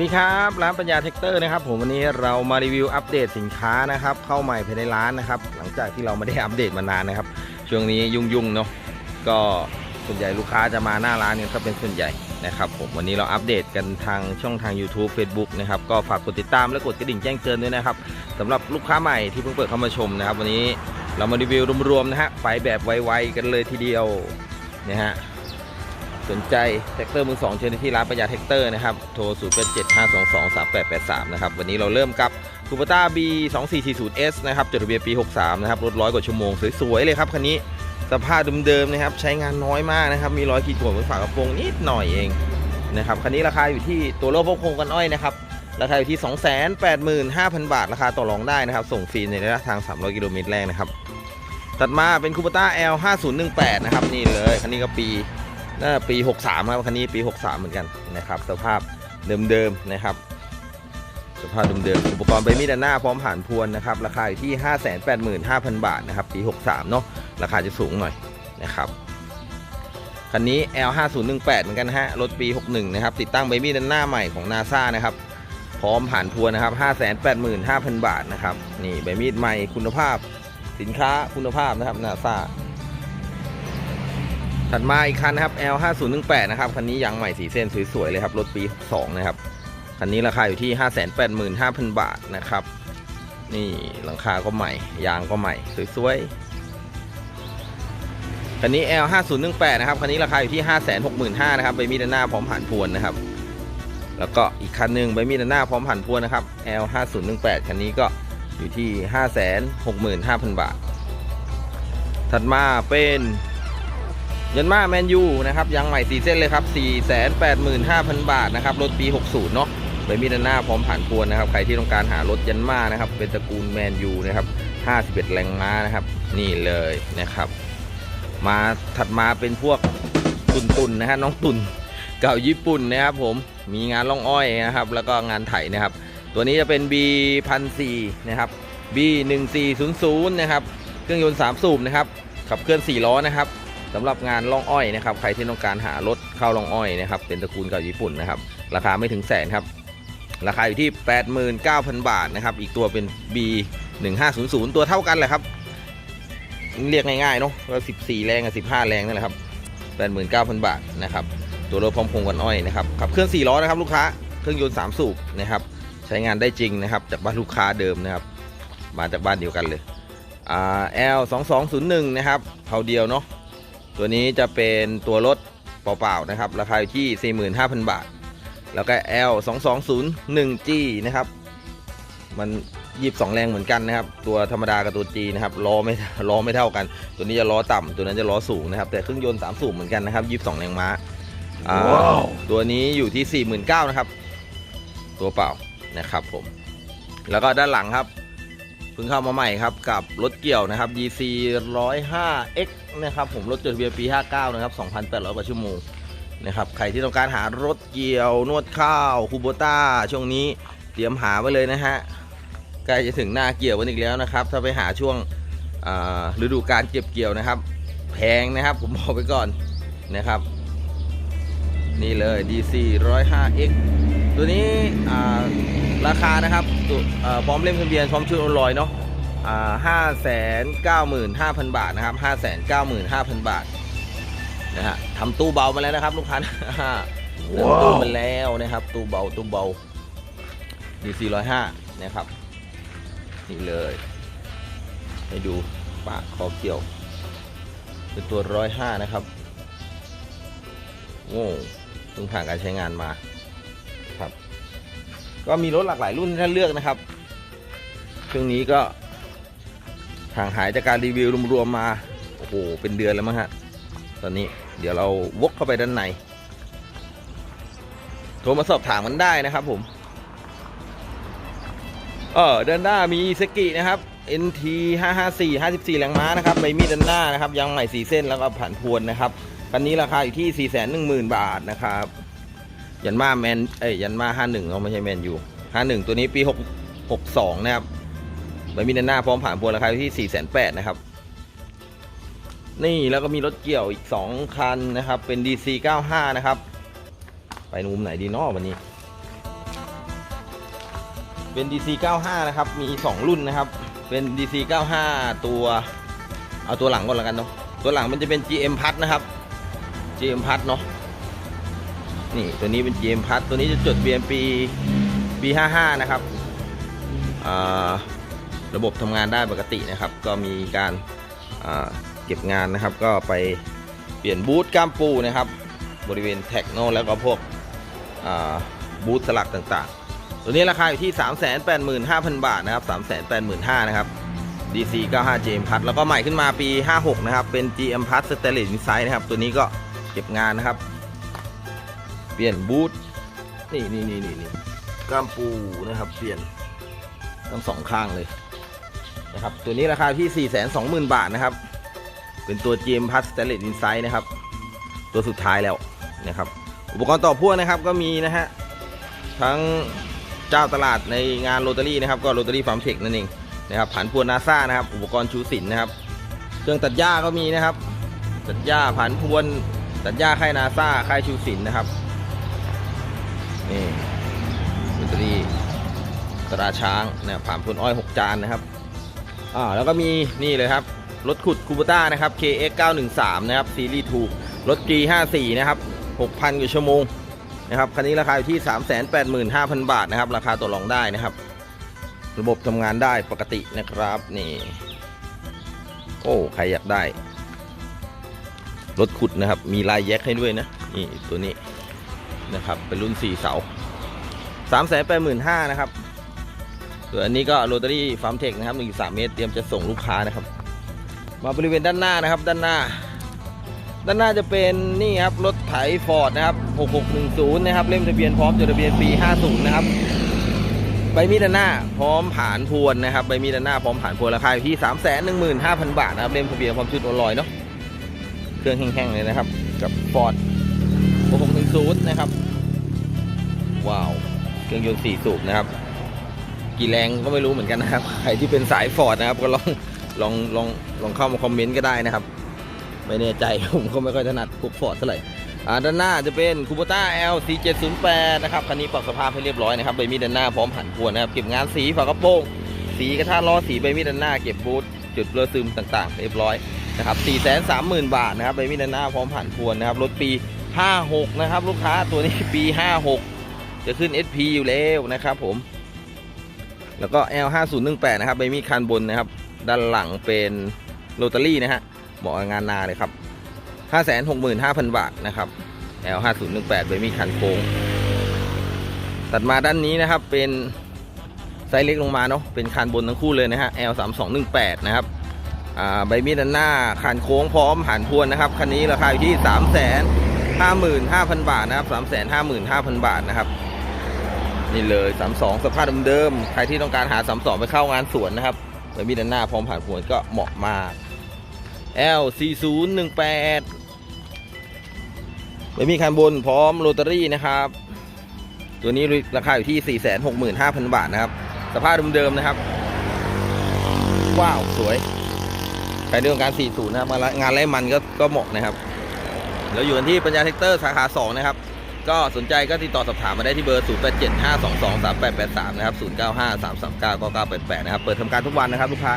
สวัสดีครับร้านปัญญาเทคเตอร์นะครับผมวันนี้เรามารีวิวอัปเดตสินค้านะครับเข้าใหม่ภายในร้านนะครับ หลังจากที่เราไม่ได้อัปเดตมานานนะครับ ช่วงนี้ยุ่งๆเนาะก็ส่วนใหญ่ลูกค้าจะมาหน้าร้านเนี่ยก็เป็นส่วนใหญ่นะครับผมวันนี้เราอัปเดตกันทางช่องทาง YouTube Facebook นะครับก็ฝากกดติดตามและกดกระดิ่งแจ้งเตือนด้วยนะครับสำหรับลูกค้าใหม่ที่เพิ่งเปิดเข้ามาชมนะครับ วันนี้เรามารีวิวรวมๆนะฮะไปแบบไวๆกันเลยทีเดียวนะฮะ สนใจแท็กเตอร์มือสองเชิญที่ร้านปัญญาแท็กเตอร์นะครับ โทร 0 8 7 5 2 2 3 8 8 3 นะครับ วันนี้เราเริ่มกับคูปต้า B 2 4 4 0 S นะครับ จดทะเบียนปี 63 นะครับ รถร้อยกว่าชั่วโมง สวย ๆ เลยครับ คันนี้ สภาพเดิม ๆ นะครับ ใช้งานน้อยมากนะครับ มีรอยขีดข่วนบนฝากระโปรงนิดหน่อยเองนะครับ คันนี้ราคาอยู่ที่ตัวโลกพวกโครงกันอ้อยนะครับ ราคาอยู่ที่ 285,000 บาท ราคาต่อรองได้นะครับ ส่งฟรีในระยะทาง 300 กิโลเมตรแรกนะครับถัดมาเป็นคูปต้า L 5018นะครับ นี่เลย คันนี้ก็ปี น่าปี 63 ครับคันนี้ปี 63 เหมือนกันนะครับ สภาพเดิมๆนะครับ สภาพเดิมๆอุปกรณ์ใบมีดด้านหน้าพร้อมผ่านพวนนะครับ ราคาอยู่ที่ 585,000 บาทนะครับ ปี 63 เนาะราคาจะสูงหน่อยนะครับคันนี้ L 5018 เหมือนกันฮะรถปี 61 นะครับ ติดตั้งใบมีดด้านหน้าใหม่ของ NASA นะครับพร้อมผ่านพวนนะครับ 585,000 บาทนะครับ นี่ใบมีดใหม่คุณภาพ สินค้าคุณภาพนะครับ NASA ถัดมาอีกคันนะครับ L 5 0 1 8นะครับ คันนี้ยางใหม่สีเส้นสวยๆเลยครับ รถปี 2 นะครับ คันนี้ราคาอยู่ที่ 585,000 บาทนะครับ นี่หลังคาก็ใหม่ ยางก็ใหม่สวยๆ คันนี้ L 5 0 1 8นะครับ คันนี้ราคาอยู่ที่ 565,000นะครับ ใบมีดหน้าพร้อมผ่านพวนนะครับ แล้วก็อีกคันหนึ่งใบมีดหน้าพร้อมผ่านพวนนะครับ L 5 0 1 8คันนี้ก็อยู่ที่ 565,000 บาท ถัดมาเป็น ยันมาแมนยูนะครับยางใหม่สีเส้นเลยครับ 485,000 บาทนะครับ รถปี 60 เนาะใบมีด้านหน้าพร้อมผ่านพวนนะครับ ใครที่ต้องการหารถยันมานะครับ เป็นตระกูลแมนยูนะครับ 51 แรงม้านะครับ นี่เลยนะครับ มาถัดมาเป็นพวกตุนตุนนะฮะน้องตุนเก่าญี่ปุ่นนะครับผมมีงานล่องอ้อยนะครับ แล้วก็งานไถนะครับ ตัวนี้จะเป็น B 1 0 0นะครับ B 1 4 0 0นะครับ เครื่องยนต์ 3 สูบนะครับ ขับเคลื่อน 4 ล้อนะครับ สำหรับงานล่องอ้อยนะครับ ใครที่ต้องการหารถเข้าล่องอ้อยนะครับ เป็นตระกูลเก่าญี่ปุ่นนะครับ ราคาไม่ถึงแสนครับ ราคาอยู่ที่ 89,000 บาทนะครับ อีกตัวเป็น B 1 5 0 0 ตัวเท่ากันแหละครับ เรียกง่ายๆเนาะก็14 แรงกับ15 แรงนั่นแหละครับ 89,000 บาทนะครับ ตัวรถพร้อมพงกันอ้อยนะครับ ขับเคลื่อน4ล้อนะครับลูกค้า เครื่องยนต์3สูบนะครับ ใช้งานได้จริงนะครับ จากบ้านลูกค้าเดิมนะครับ มาจากบ้านเดียวกันเลยอ่า L 2 2 0 1นะครับเผาเดียวเนาะ ตัวนี้จะเป็นตัวรถเปล่าๆนะครับ ราคาอยู่ที่ 45,000 บาท แล้วก็ L 2 2 0 1 G นะครับ มัน22แรงเหมือนกันนะครับ ตัวธรรมดากับตัว G นะครับล้อไม่ล้อไม่เท่ากัน ตัวนี้จะล้อต่ำตัวนั้นจะล้อสูงนะครับ แต่เครื่องยนต์3สูบเหมือนกันนะครับ22แรงม้าอ่า Wow ตัวนี้อยู่ที่49,000นะครับ ตัวเปล่านะครับผม แล้วก็ด้านหลังครับเพิ่งเข้ามาใหม่ครับกับรถเกี่ยวนะครับ DC 105X นะครับผมรถจดทะเบียนปี 59 นะครับ 2,800 กว่าชั่วโมงนะครับใครที่ต้องการหารถเกี่ยวนวดข้าวคูโบต้าช่วงนี้เตรียมหาไว้เลยนะฮะใกล้จะถึงหน้าเกี่ยวกันอีกแล้วนะครับ ถ้าไปหาช่วงฤดูการเก็บเกี่ยวนะครับ แพงนะครับผมบอกไปก่อนนะครับ นี่เลย DC 105X ตัวนี้ ราคานะครับพร้อมเล่มทะเบียนพร้อมชุดโอนลอยเนาะห้าแสนเก้าหมื่นห้าพันบาทนะครับห้าแสนเก้าหมื่นห้าพันบาทนะฮะทำตู้เบามาแล้วนะครับลูกค้าเริ่มตู้มาแล้วนะครับ ตู้เบาตู้เบา DC 105นะครับ นี่เลย ให้ดูปากคอเกี่ยว เป็นตัว105นะครับโอ้เพิ่งผ่านการใช้งานมา ก็มีรถหลากหลายรุ่นให้ท่านเลือกนะครับช่วงนี้ก็ห่างหายจากการรีวิวรวมๆมา โอ้โห เป็นเดือนแล้วมั้งฮะ ตอนนี้เดี๋ยวเราวกเข้าไปด้านใน โทรมาสอบถามกันได้นะครับผม เออด้านหน้ามีสกินะครับ NT 554 54แรงม้านะครับใบมีดด้านหน้านะครับยางใหม่สีเส้นแล้วก็ผ่านพวนนะครับคันนี้ราคาอยู่ที่ 410,000 บาทนะครับ ยันมาแมนเอ้ยยันมา51เขาไม่ใช่แมนยู51ตัวนี้ปี6 62นะครับใบมีดด้านหน้าพร้อมผ่านพวนราคาอยู่ที่408,000นะครับ นี่แล้วก็มีรถเกี่ยวอีก2คันนะครับ เป็น DC 95 นะครับ ไปมุมไหนดีเนาะวันนี้ เป็น DC 95 นะครับ มี 2 รุ่นนะครับ เป็น DC 95 ตัว เอาตัวหลังก่อนแล้วกันเนาะตัวหลังมันจะเป็น GM พัดนะครับ GM พัดเนาะ นี่ตัวนี้เป็น GM พัดตัวนี้จะจด BMP ปี 55 นะครับ ระบบทำงานได้ปกตินะครับ ก็มีการาเก็บงานนะครับ ก็ไปเปลี่ยนบูทก้ามปูนะครับ บริเวณแท็กโนแล้วก็พวกบูทสลักต่างๆ ตัวนี้ราคาอยู่ที่ 385,000 บาทนะครับ 385,000นะครับ DC 95 GM พัดแล้วก็ใหม่ขึ้นมาปี 56 นะครับ เป็น GM พัดสเตเลสอินไซนะครับ ตัวนี้ก็เก็บงานนะครับ ปลี่ยนบูทนี่นี่นี่นี่นี่กล้ามปูนะครับ เปลี่ยนทั้งสองข้างเลยนะครับ ตัวนี้ราคาที่ 420,000 บาทนะครับ เป็นตัว GM พัดสเตเลสอินไซนะครับ ตัวสุดท้ายแล้วนะครับ อุปกรณ์ต่อพ่วงนะครับก็มีนะฮะ ทั้งเจ้าตลาดในงานโรตารี่นะครับ ก็โรตารี่ฟาร์มเทคนั่นเองนะครับผ่านพวนนาซานะครับ อุปกรณ์ชูสินนะครับ เครื่องตัดหญ้าก็มีนะครับ ตัดหญ้าผ่านพวนตัดหญ้าค่ายนาซาค่ายชูสินนะครับ นี่โรตารี่ตราช้างนะผ่านพวนอ้อย 6 จานนะครับอ่าแล้วก็มีนี่เลยครับ รถขุดคูบูต้านะครับ KX 913นะครับ ซีรีส์2รถ G54 นะครับ 6,000กว่าชั่วโมงนะครับคันนี้ราคาอยู่ที่ 385,000 บาทนะครับ ราคาต่อรองได้นะครับ ระบบทำงานได้ปกตินะครับนี่โอ้ใครอยากได้ รถขุดนะครับ มีลายแยกให้ด้วยนะ นี่ตัวนี้ นะครับ เป็นรุ่น 4 เสา385,000นะครับส่วนอันนี้ก็โรตารี่ฟาร์มเทคนะครับ1.3เมตรเตรียมจะส่งลูกค้านะครับ มาบริเวณด้านหน้านะครับ ด้านหน้า ด้านหน้าจะเป็นนี่ครับรถไถฟอร์ดนะครับ6610นะครับเล่มทะเบียนพร้อมจดทะเบียนปี50นะครับใบมีดด้านหน้าพร้อมผ่านพวนนะครับใบมีดด้านหน้าพร้อมผ่านพวนราคาอยู่ที่ 315,000 บาทนะครับเล่มทะเบียนพร้อมชุดโอลอยเนาะเครื่องแห้งๆเลยนะครับ กับฟอร์ด 6610นะครับ ว้าว เครื่องยนต์4สูบนะครับ กี่แรงก็ไม่รู้เหมือนกันนะครับ ใครที่เป็นสายฟอร์ดนะครับ ก็ลองลองลองลองเข้ามาคอมเมนต์ก็ได้นะครับ ไม่แน่ใจผมก็ไม่ค่อยถนัดพวกฟอร์ดเท่าไหร่อ่าด้านหน้าจะเป็นคูโบต้า L C708 นะครับคันนี้ปรับสภาพให้เรียบร้อยนะครับใบมีดด้านหน้าพร้อมผันพวนนะครับเก็บงานสีฝากระโปรงสีกระทะล้อสีใบมีดด้านหน้าเก็บบูทจุดเรือซึมต่างๆ เรียบร้อยนะครับ430,000 บาทนะครับใบมีดด้านหน้าพร้อมผันพวนนะครับรถปี 56 นะครับ ลูกค้าตัวนี้ปี 56 จะขึ้น SP อยู่แล้วนะครับผม แล้วก็ L5018 นะครับใบมีคันบนนะครับ ด้านหลังเป็นโรตารี่นะฮะเหมาะงานนาเลยครับ565,000 บาทนะครับ L5018 ใบมีคันโค้ง ตัดมาด้านนี้นะครับเป็นไซส์เล็กลงมาเนาะเป็นคันบนทั้งคู่เลยนะฮะ L3218 นะครับใบมีดด้านหน้าคันโค้งพร้อมหันพวนนะครับคันนี้ราคาอยู่ที่ 355,000 บาทนะครับ 355,000 บาทนะครับ นี่เลย 32 สภาพเดิมๆ ใครที่ต้องการหา 32 ไปเข้างานสวนนะครับใบมีด้านหน้าพร้อมผ่านพวนก็เหมาะมาก L 4018ใบมีคันบนพร้อมโรตารี่นะครับ ตัวนี้ราคาอยู่ที่ 465,000 บาทนะครับ สภาพเดิมๆนะครับ ว้าว สวยใครที่ต้องการ 40 นะครับมางานไล่มันก็ก็เหมาะนะครับ เราอยู่กันที่ปัญญาเทคเตอร์สาขา2นะครับ ก็สนใจก็ติดต่อสอบถามมาได้ที่เบอร์ 0875223883 นะครับ 0953399988 นะครับ เปิดทำการทุกวันนะครับลูกค้า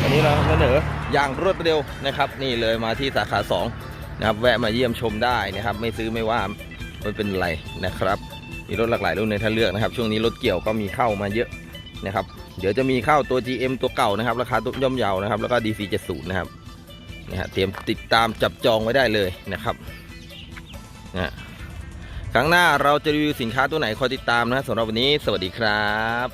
วันนี้เราเสนออย่างรวดเร็วนะครับ นี่เลยมาที่สาขา2นะครับ แวะมาเยี่ยมชมได้นะครับ ไม่ซื้อไม่ว่าไม่เป็นไรนะครับ มีรถหลากหลายรุ่นในท่าเลือกนะครับ ช่วงนี้รถเกี่ยวก็มีเข้ามาเยอะนะครับ เดี๋ยวจะมีเข้าตัว GM ตัวเก่านะครับ ราคาตัวย่อมเยานะครับ แล้วก็ DC 70 นะครับ นะฮะเตรียมติดตามจับจองไว้ได้เลยนะครับนะฮะครั้งหน้าเราจะรีวิวสินค้าตัวไหนคอยติดตามนะสำหรับวันนี้ สวัสดีครับ